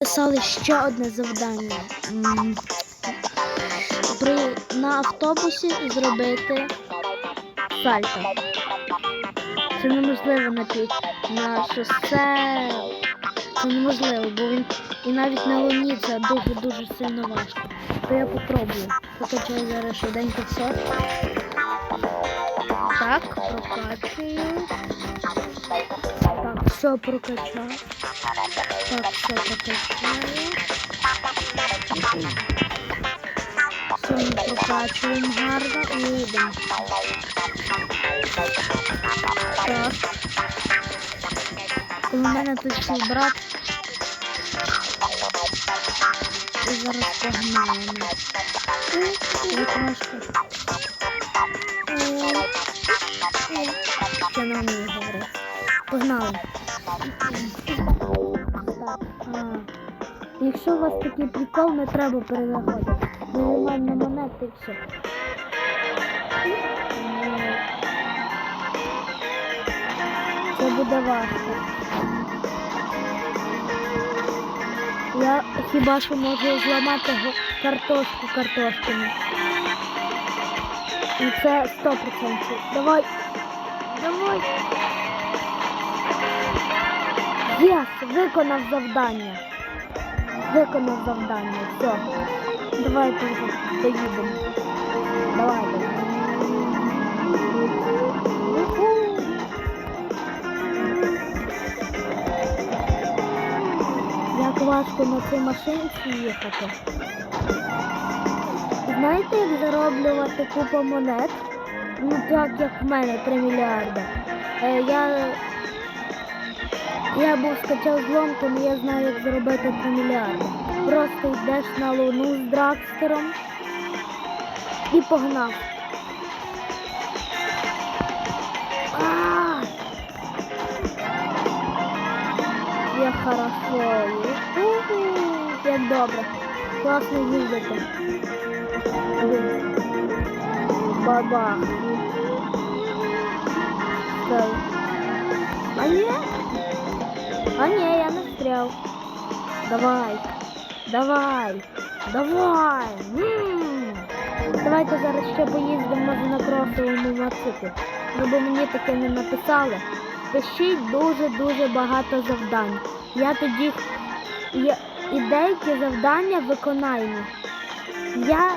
Писали ще одне завдання. При, на автобусі зробити сальто. Це неможливо на, пі, на шосе. Це неможливо, бо він і навіть на луні це дуже-дуже сильно важко. То я попробую. Покачаю зараз швиденько все. Так, прокачую. Все прокачав. Так, все прокачаю. Все прокачуємо гарно і йдемо. Так. В мене тут свій брат. І зараз погнали. Вікношка. Ще на мені говорить. Погнали. Якщо у вас такий прикол, не треба перезаходити. Нажимаємо на монети і все. Це буде важко. Я хіба що можу зламати картошку картошками. І це 100%. Давай. Давай. Єс, виконав завдання. Виконав завдання. Все. Давайте вже доїдемо. Давайте. Як важко на цій машинці їхати. Знаєте, як зароблювати купу монет? Ну так, як в мене 3 мільярди. Е, я я був скачав зломку, але я знаю, як заробити 3 мільярди. Просто йдеш на луну з дракстером і погнав. А -а -а! Як хорошо. Уху! Як добре. Класно їздити. Баба. Стой. Я. Давай. Давай. Давай. Давайте зараз ще поїздимо може на кросовому мотоциклі. Ну бо мені таке не написали. Пишіть дуже-дуже багато завдань. Я тоді я, і деякі завдання виконаємо. Я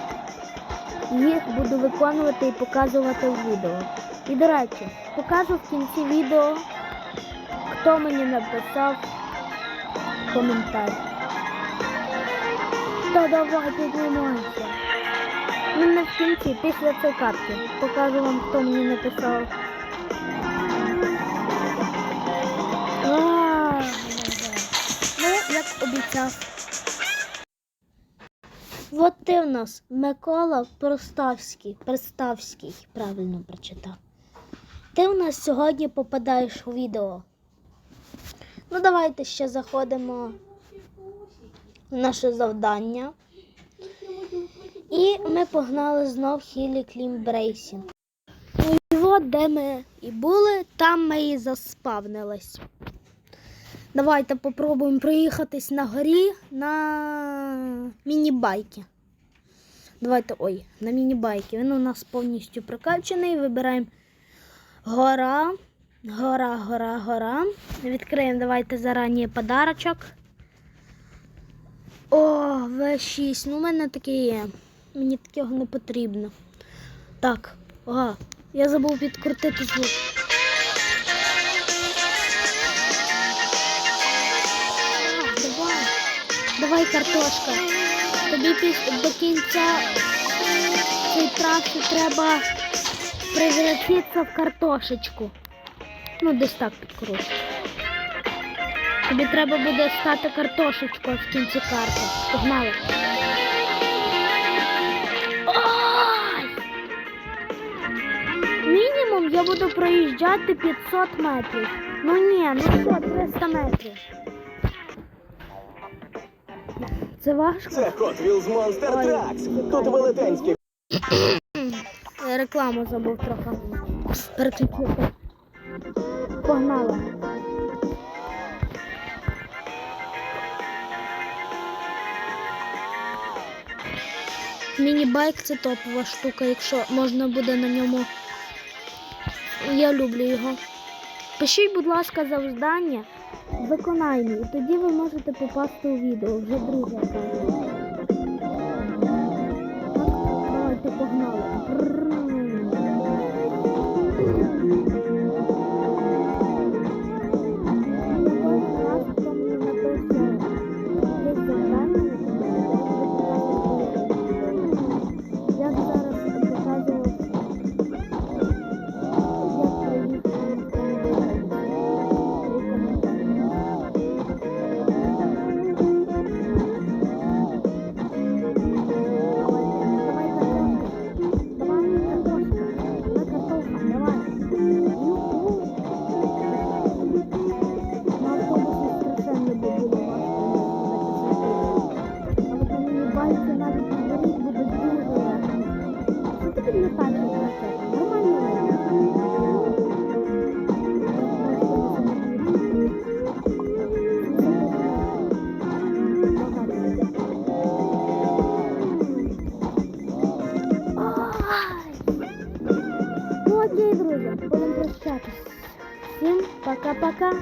їх буду виконувати і показувати в відео. І до речі, покажу в кінці відео, хто мені написав коментар. Та давай піднімайся. Ну в кінці, після цієї картки. Покажу вам, хто мені написав. Ну, як обіцяв. От ти в нас Микола Проставський, Проставський, правильно прочитав. Ти в нас сьогодні попадаєш у відео. Ну, давайте ще заходимо в наше завдання. І ми погнали знов Хілі Клім Брейсінг. Ну і от де ми і були, там ми і заспавнились. Давайте попробуємо проїхатись на горі на міні-байки. Давайте, ой, на міні-байки. Він у нас повністю прокачаний. Вибираємо гора, гора, гора, гора. Відкриємо, давайте зарані подарочок. О, В6. Ну, у мене таке є. Мені такого не потрібно. Так, ага, я забув підкрутити звук. Давай, картошка. Тобі до кінця цієї траси треба превратитися в картошечку. Ну, десь так підкручу. Тобі треба буде стати картошечкою в кінці карти. Погнали. Ой! Мінімум я буду проїжджати 500 метрів. Ну ні, ну що, 300 метрів. Це важко. Це Hot Wheels Monster Ой. Trucks. Тут велетенські рекламу забув трохи. Переключити. Погнали! Міні-байк це топова штука, якщо можна буде на ньому. Я люблю його. Пишіть, будь ласка, завдання, виконання, і тоді ви можете попасти у відео вже друге. Давайте погнали. Всім пока-пока.